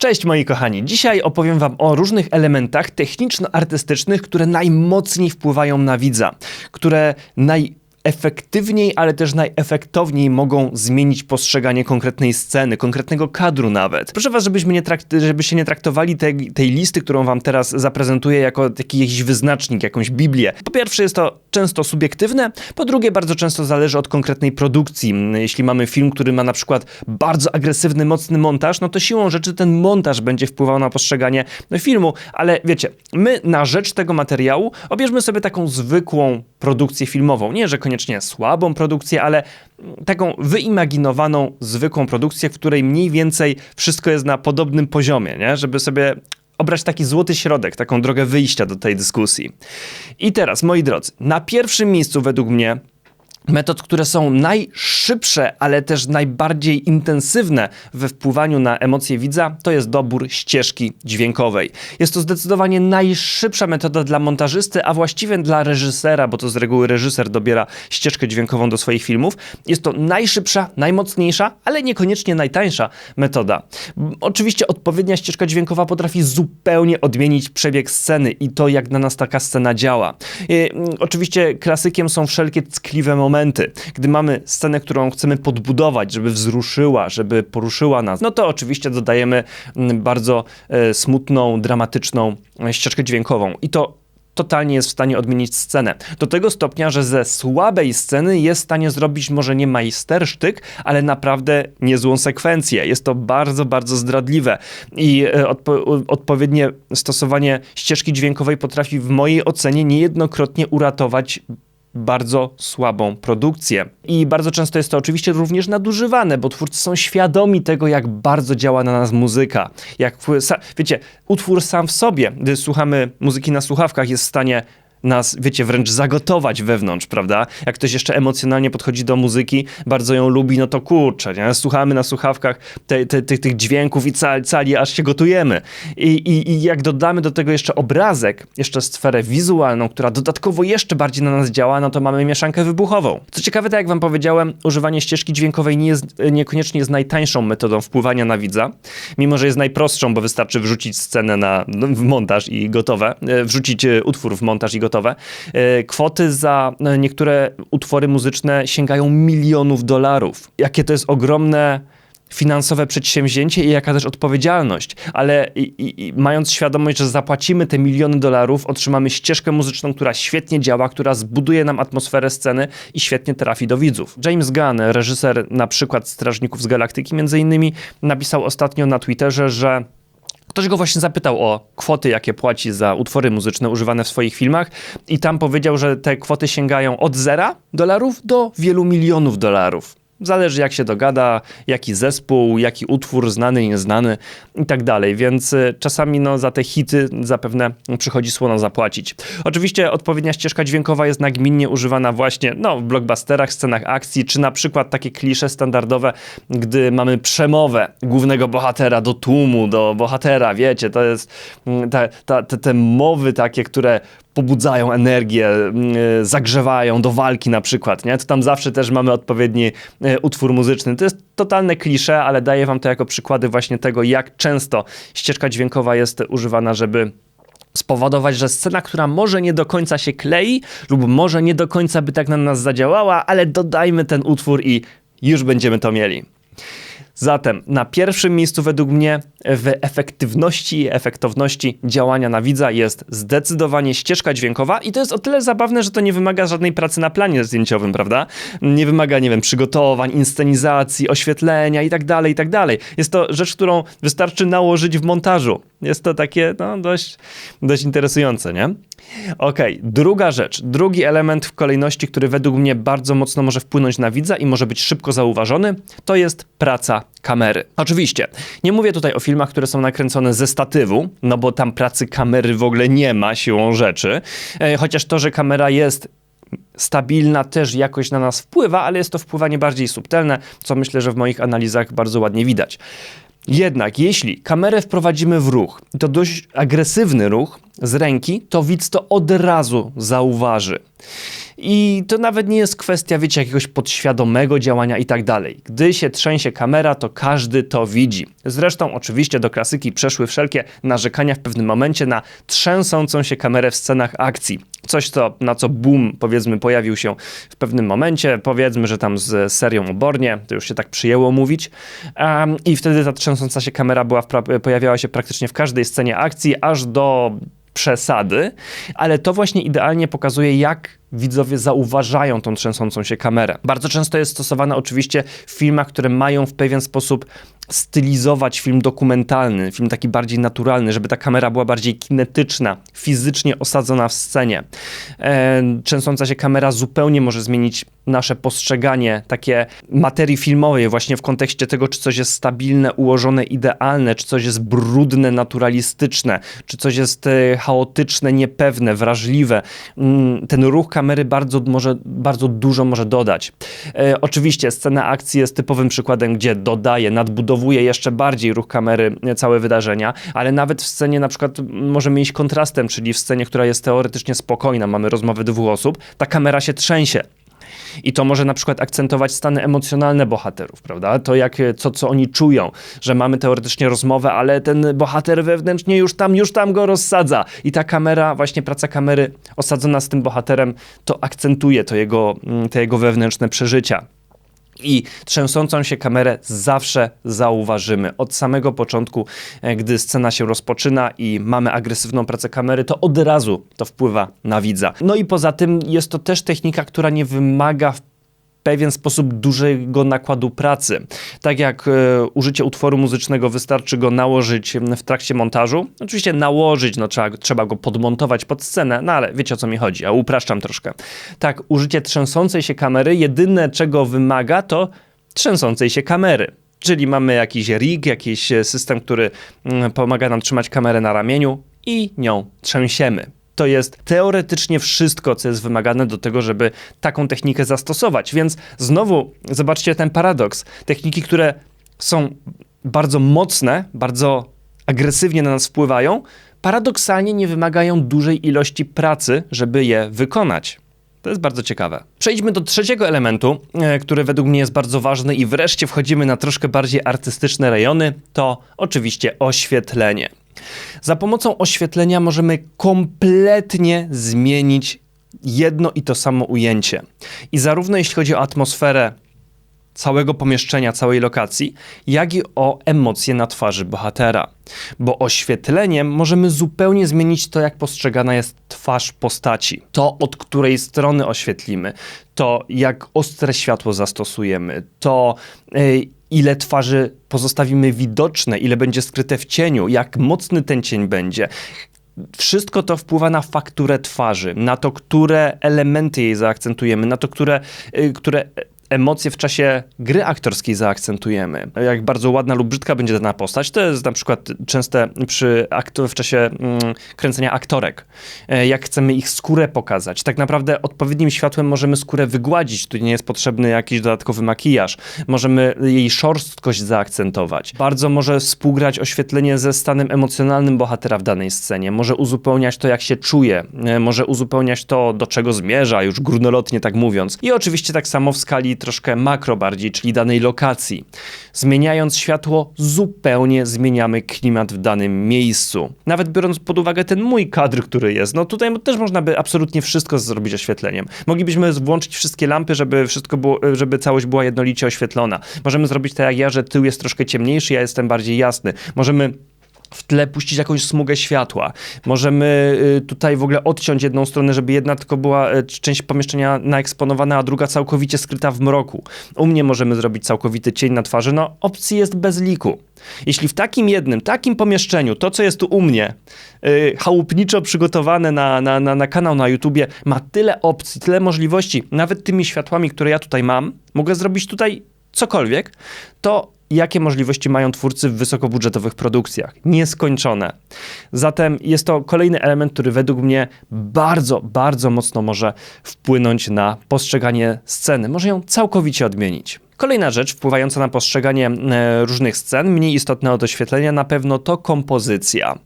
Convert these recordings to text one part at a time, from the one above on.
Cześć moi kochani, dzisiaj opowiem wam o różnych elementach techniczno-artystycznych, które najmocniej wpływają na widza, które najefektywniej, ale też najefektowniej mogą zmienić postrzeganie konkretnej sceny, konkretnego kadru nawet. Proszę was, żebyśmy nie trakt- żebyście nie traktowali tej, tej listy, którą wam teraz zaprezentuję, jako taki jakiś wyznacznik, jakąś Biblię. Po pierwsze jest to często subiektywne, po drugie bardzo często zależy od konkretnej produkcji. Jeśli mamy film, który ma na przykład bardzo agresywny, mocny montaż, no to siłą rzeczy ten montaż będzie wpływał na postrzeganie filmu, ale wiecie, my na rzecz tego materiału obierzmy sobie taką zwykłą produkcję filmową. Nie, że koniecznie słabą produkcję, ale taką wyimaginowaną, zwykłą produkcję, w której mniej więcej wszystko jest na podobnym poziomie, nie? żeby sobie obrać taki złoty środek, taką drogę wyjścia do tej dyskusji. I teraz, moi drodzy, na pierwszym miejscu według mnie metod, które są najszybsze, ale też najbardziej intensywne we wpływaniu na emocje widza, to jest dobór ścieżki dźwiękowej. Jest to zdecydowanie najszybsza metoda dla montażysty, a właściwie dla reżysera, bo to z reguły reżyser dobiera ścieżkę dźwiękową do swoich filmów. Jest to najszybsza, najmocniejsza, ale niekoniecznie najtańsza metoda. Oczywiście odpowiednia ścieżka dźwiękowa potrafi zupełnie odmienić przebieg sceny i to, jak na nas taka scena działa. I, oczywiście klasykiem są wszelkie ckliwe momenty, momenty. Gdy mamy scenę, którą chcemy podbudować, żeby wzruszyła, żeby poruszyła nas, no to oczywiście dodajemy bardzo e, smutną, dramatyczną ścieżkę dźwiękową. I to totalnie jest w stanie odmienić scenę. Do tego stopnia, że ze słabej sceny jest w stanie zrobić może nie majstersztyk, ale naprawdę niezłą sekwencję. Jest to bardzo, bardzo zdradliwe i e, odpo odpowiednie stosowanie ścieżki dźwiękowej potrafi w mojej ocenie niejednokrotnie uratować bardzo słabą produkcję. I bardzo często jest to oczywiście również nadużywane, bo twórcy są świadomi tego, jak bardzo działa na nas muzyka. Jak, wiecie, utwór sam w sobie, gdy słuchamy muzyki na słuchawkach, jest w stanie nas, wiecie, wręcz zagotować wewnątrz, prawda? Jak ktoś jeszcze emocjonalnie podchodzi do muzyki, bardzo ją lubi, no to kurczę, nie? Słuchamy na słuchawkach te, te, te, tych dźwięków i cali, cali aż się gotujemy. I, i, I jak dodamy do tego jeszcze obrazek, jeszcze sferę wizualną, która dodatkowo jeszcze bardziej na nas działa, no to mamy mieszankę wybuchową. Co ciekawe, tak jak wam powiedziałem, używanie ścieżki dźwiękowej nie jest, niekoniecznie jest najtańszą metodą wpływania na widza, mimo że jest najprostszą, bo wystarczy wrzucić scenę na, no, w montaż i gotowe, e, wrzucić e, utwór w montaż i gotowe, gotowe. E, kwoty za e, niektóre utwory muzyczne sięgają milionów dolarów. Jakie to jest ogromne finansowe przedsięwzięcie i jaka też odpowiedzialność, ale i, i, mając świadomość, że zapłacimy te miliony dolarów, otrzymamy ścieżkę muzyczną, która świetnie działa, która zbuduje nam atmosferę sceny i świetnie trafi do widzów. James Gunn, reżyser na przykład Strażników z Galaktyki między innymi, napisał ostatnio na Twitterze, że Ktoś go właśnie zapytał o kwoty, jakie płaci za utwory muzyczne używane w swoich filmach, i tam powiedział, że te kwoty sięgają od zera dolarów do wielu milionów dolarów. Zależy jak się dogada, jaki zespół, jaki utwór, znany, nieznany i tak dalej, więc y, czasami no, za te hity zapewne przychodzi słono zapłacić. Oczywiście odpowiednia ścieżka dźwiękowa jest nagminnie używana właśnie no, w blockbusterach, scenach akcji, czy na przykład takie klisze standardowe, gdy mamy przemowę głównego bohatera do tłumu, do bohatera, wiecie, to jest mm, te, te, te mowy takie, które pobudzają energię, mm, e, zagrzewają do walki na przykład, nie? To tam zawsze też mamy odpowiedni e, utwór muzyczny. To jest totalne klisze, ale daję wam to jako przykłady właśnie tego, jak często ścieżka dźwiękowa jest używana, żeby spowodować, że scena, która może nie do końca się klei lub może nie do końca by tak na nas zadziałała, ale dodajmy ten utwór i już będziemy to mieli. Zatem na pierwszym miejscu według mnie w efektywności i efektowności działania na widza jest zdecydowanie ścieżka dźwiękowa i to jest o tyle zabawne, że to nie wymaga żadnej pracy na planie zdjęciowym, prawda? Nie wymaga, nie wiem, przygotowań, inscenizacji, oświetlenia i tak dalej, i tak dalej. Jest to rzecz, którą wystarczy nałożyć w montażu. Jest to takie, no, dość, dość interesujące, nie? Okej, okay. druga rzecz, drugi element w kolejności, który według mnie bardzo mocno może wpłynąć na widza i może być szybko zauważony, to jest praca kamery. Oczywiście, nie mówię tutaj o filmach, które są nakręcone ze statywu, no bo tam pracy kamery w ogóle nie ma siłą rzeczy, e, chociaż to, że kamera jest stabilna też jakoś na nas wpływa, ale jest to wpływanie bardziej subtelne, co myślę, że w moich analizach bardzo ładnie widać. Jednak jeśli kamerę wprowadzimy w ruch, to dość agresywny ruch, z ręki, to widz to od razu zauważy. I to nawet nie jest kwestia, wiecie, jakiegoś podświadomego działania i tak dalej. Gdy się trzęsie kamera, to każdy to widzi. Zresztą, oczywiście, do klasyki przeszły wszelkie narzekania w pewnym momencie na trzęsącą się kamerę w scenach akcji. Coś, co, na co boom, powiedzmy, pojawił się w pewnym momencie. Powiedzmy, że tam z serią Obornie, to już się tak przyjęło mówić. Um, I wtedy ta trzęsąca się kamera była pojawiała się praktycznie w każdej scenie akcji, aż do przesady, ale to właśnie idealnie pokazuje, jak widzowie zauważają tą trzęsącą się kamerę. Bardzo często jest stosowane oczywiście w filmach, które mają w pewien sposób stylizować film dokumentalny, film taki bardziej naturalny, żeby ta kamera była bardziej kinetyczna, fizycznie osadzona w scenie. E, trzęsąca się kamera zupełnie może zmienić nasze postrzeganie takie materii filmowej właśnie w kontekście tego, czy coś jest stabilne, ułożone, idealne, czy coś jest brudne, naturalistyczne, czy coś jest e, chaotyczne, niepewne, wrażliwe. Mm, ten ruch kamery bardzo, może, bardzo dużo może dodać. E, oczywiście scena akcji jest typowym przykładem, gdzie dodaje, nadbudowuje jeszcze bardziej ruch kamery e, całe wydarzenia, ale nawet w scenie na przykład możemy iść kontrastem, czyli w scenie, która jest teoretycznie spokojna, mamy rozmowę dwóch osób, ta kamera się trzęsie. I to może na przykład akcentować stany emocjonalne bohaterów, prawda? To jak, co, co oni czują, że mamy teoretycznie rozmowę, ale ten bohater wewnętrznie już tam, już tam go rozsadza. I ta kamera, właśnie praca kamery osadzona z tym bohaterem, to akcentuje to jego, mm, te jego wewnętrzne przeżycia i trzęsącą się kamerę zawsze zauważymy. Od samego początku, e, gdy scena się rozpoczyna i mamy agresywną pracę kamery, to od razu to wpływa na widza. No i poza tym jest to też technika, która nie wymaga pewien sposób dużego nakładu pracy. Tak jak e, użycie utworu muzycznego wystarczy go nałożyć w trakcie montażu. Oczywiście nałożyć, no trzeba, trzeba go podmontować pod scenę, no ale wiecie o co mi chodzi, a upraszczam troszkę. Tak, użycie trzęsącej się kamery, jedyne czego wymaga to trzęsącej się kamery. Czyli mamy jakiś rig, jakiś system, który mm, pomaga nam trzymać kamerę na ramieniu i nią trzęsiemy to jest teoretycznie wszystko, co jest wymagane do tego, żeby taką technikę zastosować. Więc znowu zobaczcie ten paradoks. Techniki, które są bardzo mocne, bardzo agresywnie na nas wpływają, paradoksalnie nie wymagają dużej ilości pracy, żeby je wykonać. To jest bardzo ciekawe. Przejdźmy do trzeciego elementu, e, który według mnie jest bardzo ważny i wreszcie wchodzimy na troszkę bardziej artystyczne rejony, to oczywiście oświetlenie. Za pomocą oświetlenia możemy kompletnie zmienić jedno i to samo ujęcie. I zarówno jeśli chodzi o atmosferę całego pomieszczenia, całej lokacji, jak i o emocje na twarzy bohatera. Bo oświetleniem możemy zupełnie zmienić to, jak postrzegana jest twarz postaci. To, od której strony oświetlimy, to jak ostre światło zastosujemy, to yy, ile twarzy pozostawimy widoczne, ile będzie skryte w cieniu, jak mocny ten cień będzie. Wszystko to wpływa na fakturę twarzy, na to, które elementy jej zaakcentujemy, na to, które, y, które emocje w czasie gry aktorskiej zaakcentujemy. Jak bardzo ładna lub brzydka będzie dana postać, to jest na przykład częste przy aktu- w czasie mm, kręcenia aktorek. E, jak chcemy ich skórę pokazać. Tak naprawdę odpowiednim światłem możemy skórę wygładzić, tu nie jest potrzebny jakiś dodatkowy makijaż. Możemy jej szorstkość zaakcentować. Bardzo może współgrać oświetlenie ze stanem emocjonalnym bohatera w danej scenie. Może uzupełniać to, jak się czuje. E, może uzupełniać to, do czego zmierza, już górnolotnie tak mówiąc. I oczywiście tak samo w skali troszkę makro bardziej, czyli danej lokacji. Zmieniając światło, zupełnie zmieniamy klimat w danym miejscu. Nawet biorąc pod uwagę ten mój kadr, który jest, no tutaj też można by absolutnie wszystko zrobić oświetleniem. Moglibyśmy włączyć wszystkie lampy, żeby wszystko było, żeby całość była jednolicie oświetlona. Możemy zrobić tak jak ja, że tył jest troszkę ciemniejszy, ja jestem bardziej jasny. Możemy w tle puścić jakąś smugę światła. Możemy y, tutaj w ogóle odciąć jedną stronę, żeby jedna tylko była y, część pomieszczenia naeksponowana, a druga całkowicie skryta w mroku. U mnie możemy zrobić całkowity cień na twarzy. No, opcji jest bez liku. Jeśli w takim jednym, takim pomieszczeniu, to co jest tu u mnie, yy, chałupniczo przygotowane na, na, na, na kanał na YouTubie, ma tyle opcji, tyle możliwości, nawet tymi światłami, które ja tutaj mam, mogę zrobić tutaj cokolwiek, to jakie możliwości mają twórcy w wysokobudżetowych produkcjach. Nieskończone. Zatem jest to kolejny element, który według mnie bardzo, bardzo mocno może wpłynąć na postrzeganie sceny. Może ją całkowicie odmienić. Kolejna rzecz wpływająca na postrzeganie e, różnych scen, mniej istotne od oświetlenia, na pewno to kompozycja.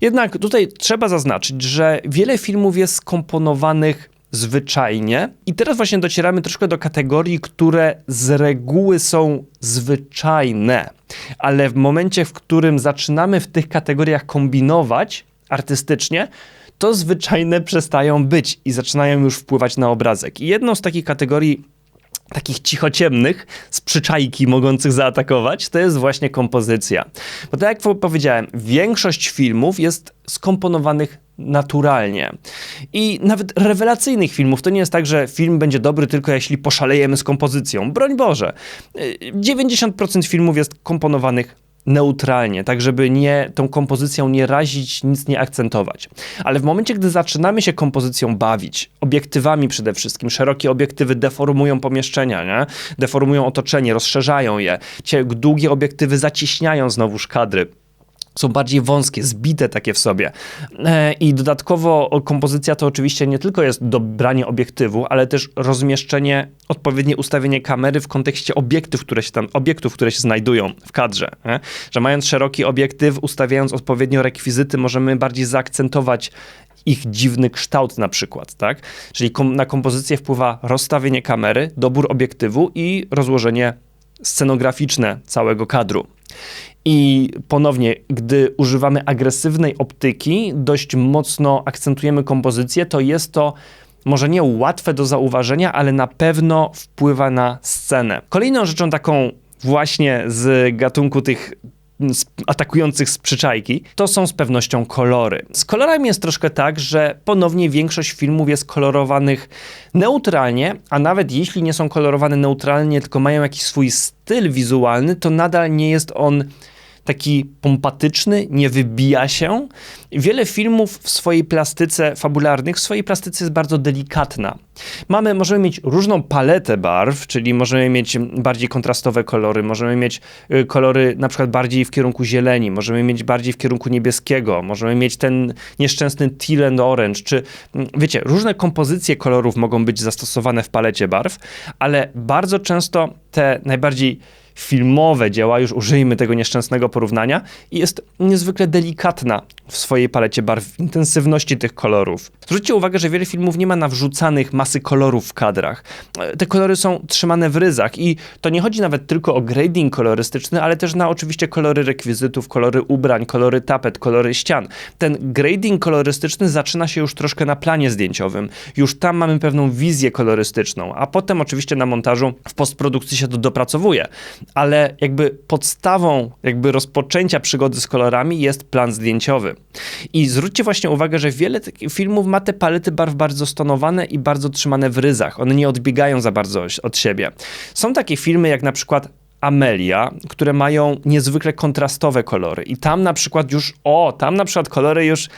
Jednak tutaj trzeba zaznaczyć, że wiele filmów jest skomponowanych zwyczajnie. I teraz właśnie docieramy troszkę do kategorii, które z reguły są zwyczajne, ale w momencie, w którym zaczynamy w tych kategoriach kombinować artystycznie, to zwyczajne przestają być i zaczynają już wpływać na obrazek. I jedną z takich kategorii takich cichociemnych z przyczajki mogących zaatakować, to jest właśnie kompozycja. Bo tak jak powiedziałem, większość filmów jest skomponowanych naturalnie. I nawet rewelacyjnych filmów to nie jest tak, że film będzie dobry tylko jeśli poszalejemy z kompozycją. Broń Boże. 90% filmów jest komponowanych neutralnie, tak żeby nie, tą kompozycją nie razić, nic nie akcentować. Ale w momencie, gdy zaczynamy się kompozycją bawić, obiektywami przede wszystkim, szerokie obiektywy deformują pomieszczenia, nie? deformują otoczenie, rozszerzają je, długie obiektywy zacieśniają znowuż kadry są bardziej wąskie, zbite takie w sobie. E, I dodatkowo kompozycja to oczywiście nie tylko jest dobranie obiektywu, ale też rozmieszczenie, odpowiednie ustawienie kamery w kontekście obiektów, które się tam, obiektów, które się znajdują w kadrze. Że mając szeroki obiektyw, ustawiając odpowiednio rekwizyty, możemy bardziej zaakcentować ich dziwny kształt na przykład, tak? Czyli kom na kompozycję wpływa rozstawienie kamery, dobór obiektywu i rozłożenie scenograficzne całego kadru. I ponownie, gdy używamy agresywnej optyki, dość mocno akcentujemy kompozycję, to jest to może nie łatwe do zauważenia, ale na pewno wpływa na scenę. Kolejną rzeczą taką właśnie z gatunku tych atakujących z przyczajki, to są z pewnością kolory. Z kolorami jest troszkę tak, że ponownie większość filmów jest kolorowanych neutralnie, a nawet jeśli nie są kolorowane neutralnie, tylko mają jakiś swój styl wizualny, to nadal nie jest on taki pompatyczny, nie wybija się. Wiele filmów w swojej plastyce fabularnych, w swojej plastyce jest bardzo delikatna. Mamy, możemy mieć różną paletę barw, czyli możemy mieć bardziej kontrastowe kolory, możemy mieć y, kolory na przykład bardziej w kierunku zieleni, możemy mieć bardziej w kierunku niebieskiego, możemy mieć ten nieszczęsny teal and orange, czy mm, wiecie, różne kompozycje kolorów mogą być zastosowane w palecie barw, ale bardzo często te najbardziej filmowe dzieła, już użyjmy tego nieszczęsnego porównania, i jest niezwykle delikatna w swojej palecie barw, intensywności tych kolorów. Zwróćcie uwagę, że wiele filmów nie ma nawrzucanych masy kolorów w kadrach. Te kolory są trzymane w ryzach i to nie chodzi nawet tylko o grading kolorystyczny, ale też na oczywiście kolory rekwizytów, kolory ubrań, kolory tapet, kolory ścian. Ten grading kolorystyczny zaczyna się już troszkę na planie zdjęciowym. Już tam mamy pewną wizję kolorystyczną, a potem oczywiście na montażu w postprodukcji się to dopracowuje ale jakby podstawą jakby rozpoczęcia przygody z kolorami jest plan zdjęciowy. I zwróćcie właśnie uwagę, że wiele takich filmów ma te palety barw bardzo stonowane i bardzo trzymane w ryzach. One nie odbiegają za bardzo od siebie. Są takie filmy jak na przykład Amelia, które mają niezwykle kontrastowe kolory. I tam na przykład już, o, tam na przykład kolory już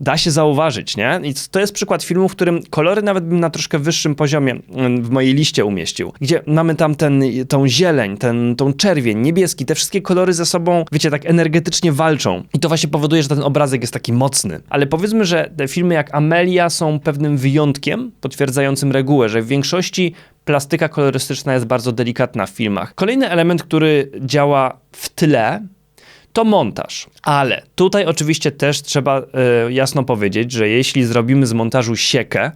da się zauważyć, nie? I to jest przykład filmu, w którym kolory nawet bym na troszkę wyższym poziomie mm, w mojej liście umieścił, gdzie mamy tam ten, tą zieleń, ten, tą czerwień, niebieski, te wszystkie kolory ze sobą, wiecie, tak energetycznie walczą. I to właśnie powoduje, że ten obrazek jest taki mocny. Ale powiedzmy, że te filmy jak Amelia są pewnym wyjątkiem potwierdzającym regułę, że w większości plastyka kolorystyczna jest bardzo delikatna w filmach. Kolejny element, który działa w tle, to montaż. Ale tutaj oczywiście też trzeba y, jasno powiedzieć, że jeśli zrobimy z montażu siekę,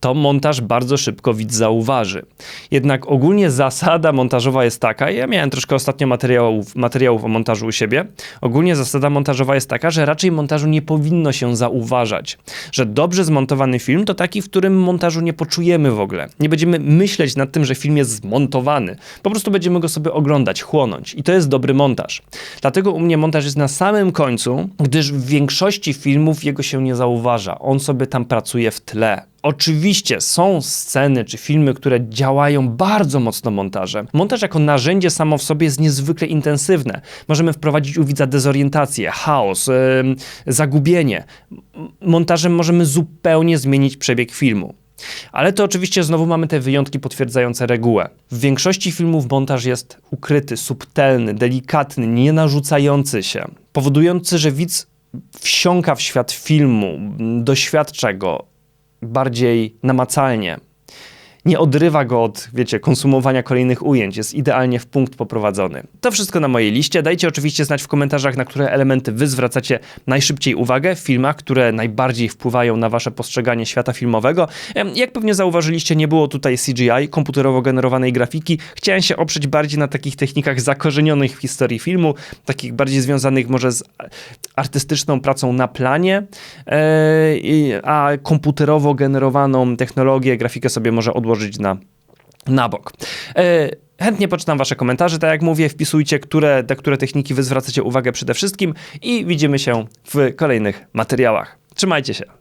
to montaż bardzo szybko widz zauważy. Jednak ogólnie zasada montażowa jest taka, ja miałem troszkę ostatnio materiałów, materiałów o montażu u siebie, ogólnie zasada montażowa jest taka, że raczej montażu nie powinno się zauważać. Że dobrze zmontowany film to taki, w którym montażu nie poczujemy w ogóle. Nie będziemy myśleć nad tym, że film jest zmontowany. Po prostu będziemy go sobie oglądać, chłonąć. I to jest dobry montaż. Dlatego u mnie montaż jest na samym końcu, gdyż w większości filmów jego się nie zauważa. On sobie tam pracuje w tle. Oczywiście są sceny czy filmy, które działają bardzo mocno montażem. Montaż jako narzędzie samo w sobie jest niezwykle intensywne. Możemy wprowadzić u widza dezorientację, chaos, yy, zagubienie. Montażem możemy zupełnie zmienić przebieg filmu. Ale to oczywiście znowu mamy te wyjątki potwierdzające regułę. W większości filmów montaż jest ukryty, subtelny, delikatny, nie narzucający się, powodujący, że widz wsiąka w świat filmu, doświadcza go, bardziej namacalnie. Nie odrywa go od, wiecie, konsumowania kolejnych ujęć. Jest idealnie w punkt poprowadzony. To wszystko na mojej liście. Dajcie oczywiście znać w komentarzach, na które elementy wy zwracacie najszybciej uwagę w filmach, które najbardziej wpływają na wasze postrzeganie świata filmowego. Jak pewnie zauważyliście, nie było tutaj CGI, komputerowo generowanej grafiki. Chciałem się oprzeć bardziej na takich technikach zakorzenionych w historii filmu, takich bardziej związanych może z artystyczną pracą na planie, e, a komputerowo generowaną technologię, grafikę sobie może odłożyć na, na bok. E, Chętnie poczytam wasze komentarze, tak jak mówię, wpisujcie, które, na które techniki wy zwracacie uwagę przede wszystkim i widzimy się w kolejnych materiałach. Trzymajcie się.